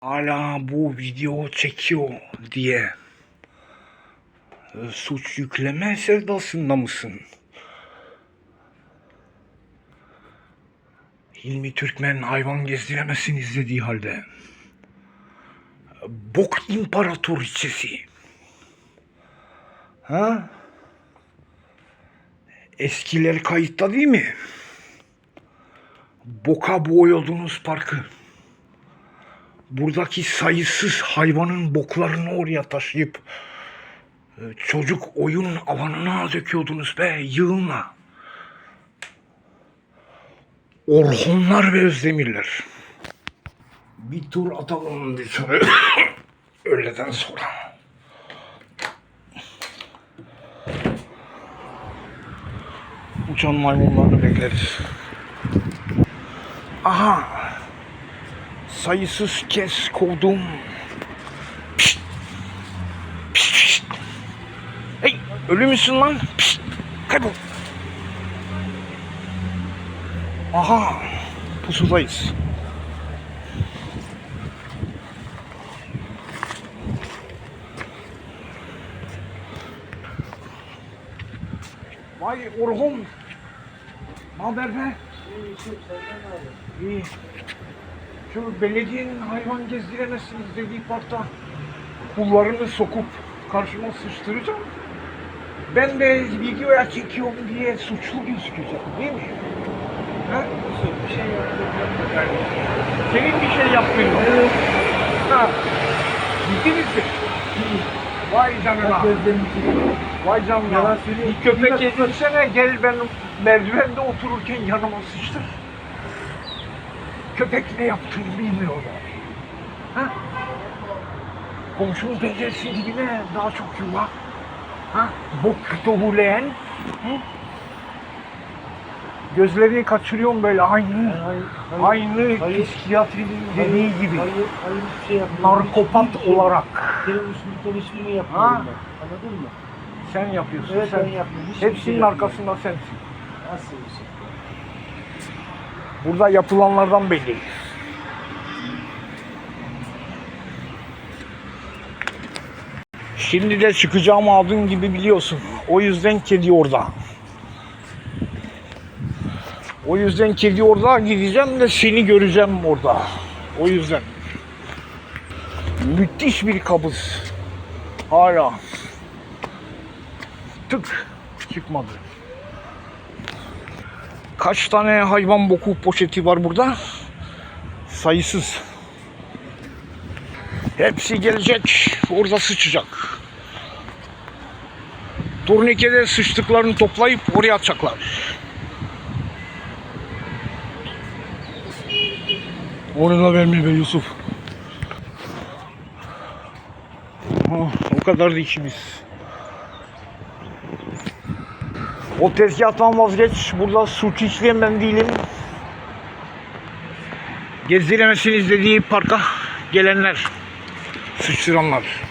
hala bu video çekiyor diye e, suç yükleme sevdasında mısın? Hilmi Türkmen hayvan gezdiremezsin izlediği halde. Bok imparatoriçesi. Ha? Eskiler kayıtta değil mi? Boka boyadınız parkı. Buradaki sayısız hayvanın boklarını oraya taşıyıp e, çocuk oyun alanına döküyordunuz be yığınla. Orhunlar ve Özdemirler. Bir tur atalım dışarı. Öğleden sonra. Uçan maymunlarını bekleriz. Aha! Sayısız kez kovdum. Pişt! Pişt, pişt. Hey! Ölü müsün lan? Pişt! Kaybol! Aha! Pusudayız. Vay Orhun! Ne haber be? İyi. Şu belediyenin hayvan gezdiremezsiniz dediği parkta kullarını sokup karşıma sıçtıracağım. Ben de videoya çekiyorum diye suçlu gözükeceğim değil mi? Ha? Bir şey yaptım. Senin bir şey yaptığın yok. Ha. Ciddi misin? Vay canına. Vay canına. Bir köpek yedirsene gel ben merdivende otururken yanıma sıçtır. Köpek ne yaptığını bilmiyor yani. Ha? Komşunun penceresi dibine daha çok yuva. Ha? Bok tohuleyen. Hı? Gözlerini kaçırıyorum böyle aynı. Hayır, Aynı Hayır. psikiyatrinin hayır, dediği gibi. Hayır, hayır şey. Narkopat şey- olarak. Senin hiçbirini yapmadım Ha? ben. Anladın mı? Sen yapıyorsun. Evet, sen. ben yapmıyorum. Hiçbir şey Hepsinin yapmıyorum. arkasında sensin. Nasıl bir şey? Burada yapılanlardan belli. Şimdi de çıkacağımı aldığın gibi biliyorsun. O yüzden kedi orada. O yüzden kedi orada gideceğim de seni göreceğim orada. O yüzden. Müthiş bir kabız. Hala. Tık çıkmadı. Kaç tane hayvan boku poşeti var burada? Sayısız. Hepsi gelecek. Orada sıçacak. Turnikede sıçtıklarını toplayıp oraya atacaklar. Onu da verme be Yusuf. Ha, o kadar da işimiz. O tezgahtan vazgeç. Burada suç işleyen ben değilim. Gezdiremezsiniz dediği parka gelenler. Sıçtıranlar.